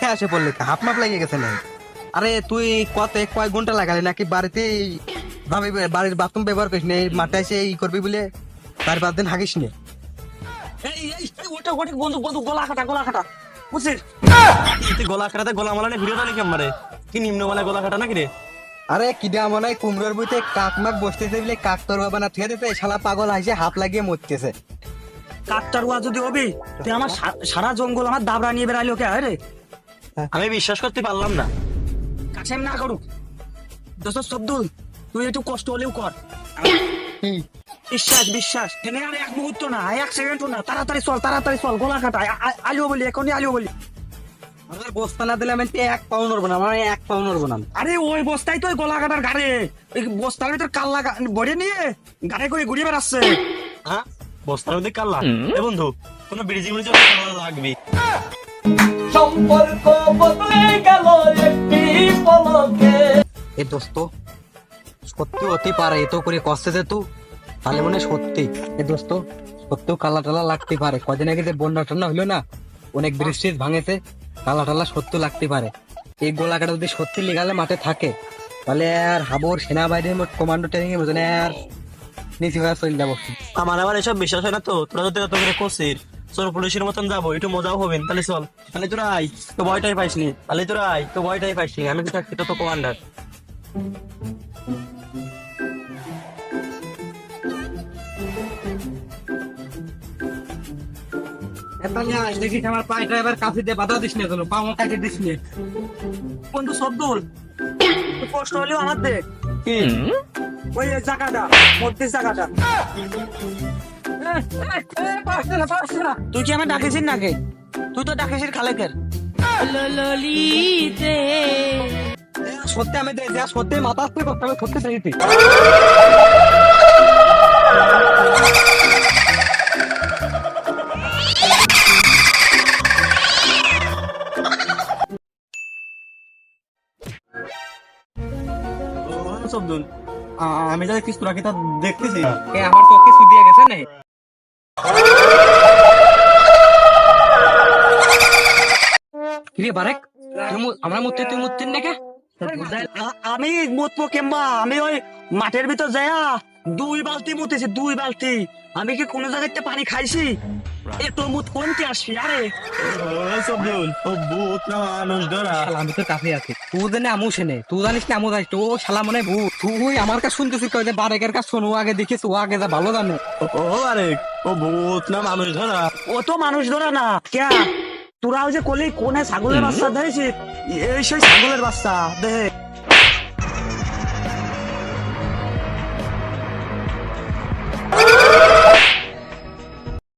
খেয়ে আসে পড়লে হাফ মাপ লেগে গেছে না। আরে তুই কত ঘণ্টা লাগালি নাকি বাড়িতে ভাবি বাড়ির বাথরুম ব্যবহার করিস না মাঠে এসে ই করবি বলে চার পাঁচ দিন হাগিস নে। এই এই এই, ওটা ওটা বন্ধু বন্ধু গলা কাটা গলা কাটা বুঝছিস? গলা কাটাতে গলা মালানে ভিডিও তাহলে কেমন মারে কি নিম্ন মালা গলা কাটা নাকি রে? আরে কিডা মনে হয় কুমড়োর কাক মাক বসতেছে বলে কাক তোর বাবা না ঠিক আছে শালা পাগল হাসে হাত লাগিয়ে মরতেছে। কাকটারুয়া যদি হবি তুই আমার সারা জঙ্গল আমার দাবরা নিয়ে বেড়াইলো কে আরে আমি বিশ্বাস করতে পারলাম না। কাছে না করুক। দোস্ত সব্দুল তুই একটু কষ্ট হলেও কর। বিশ্বাস বিশ্বাস। এনে আর এক মুহূর্ত না এক সেকেন্ড না তাড়াতাড়ি চল তাড়াতাড়ি চল গলা কাটা আলিও বলি এখনই আলিও বলি। আমার বস্তা না দিলে আমি এক পাও নড়বো না আমার এক পাও নড়বো না। আরে ওই বস্তায় তো ওই গলা কাটার গাড়ি ওই বস্তার ভিতর কাল্লা বড়ে নিয়ে গাড়ি করে ঘুরিয়ে বেড়াচ্ছে। হ্যাঁ? বস্তার মধ্যে কাল্লা। এ বন্ধু কোনো ব্রিজি ব্রিজি লাগবে। সম্পর্ক বদলে গেল একটি পলকে। এ দোস্ত সত্যি হতে পারে এত করে কষ্টে যে তু। তাহলে মনে সত্যি। এ দোস্ত সত্যিও কালা টালা লাগতে পারে। কদিন আগে যে বন্যা টন্যা হলো না অনেক বৃষ্টি ভাঙেছে কালা টালা সত্য লাগতে পারে। এই গোলাকাটা যদি সত্যি লেগালে মাঠে থাকে তাহলে আর হাবর সেনাবাহিনীর কমান্ডো ট্রেনিং এর মতন আর। নিচে হয়ে চলে যাব। আমার আবার এসব বিশ্বাস হয় না তো? তোরা যদি এত করে কোসির চোর পুলিশের মতন যাব একটু মজাও হবেন তাহলে চল তাহলে তোরা আই তো ভয়টাই পাইসনি তাহলে তোরা আই তো ভয়টাই পাইসনি আমি তো থাকছি তো কমান্ডার দেখিস আমার পায়ে ড্রাইভার কাছে দিয়ে বাধা দিস না কোনো পা কাছে দিস না। বন্ধু সব্দুল একটু কষ্ট হলেও আমার দেখ কি ওই জায়গাটা মধ্যে জায়গাটা। তুই কি আমার ডাকেছিস নাকি? তুই তো ডাকেছিস খালেকের। ললিতে সত্যি আমি দেখ যা সত্যি মাথা আসতে করতে হবে সত্যি দেখি শব্দুল। আমি যা কিছু রাখি কি তা দেখতেছি। এ আমার চোখে দিয়ে গেছে না। কিরে বারেক আমরা মূর্তি তুই আমি মুতবো কেম্বা আমি ওই মাঠের ভিতর যায়া দুই বালতি মুতেছি দুই বালতি। আমি কি কোনো জায়গাতে পানি খাইছি? এ তোর মুত কোনতে আসবি আরে। শব্দুল ও ভূত না মানুষ ধরা। আমি তো কাছে আছি। তুই জানে আমু সেনে তুই জানিস না আমু জানিস তো ও শালা মনে ভূত। তুই আমার কাছে শুনতেছিস কই যে বারেকের কাছে শোনো আগে দেখিস ও আগে যা ভালো জানে। ও আরে ও ভূত না মানুষ ধরা। ও তো মানুষ ধরা না। কে? তোরাও যে কলি কোনে ছাগলের বাচ্চা ধরেছিস? এই সেই ছাগলের বাচ্চা দেহে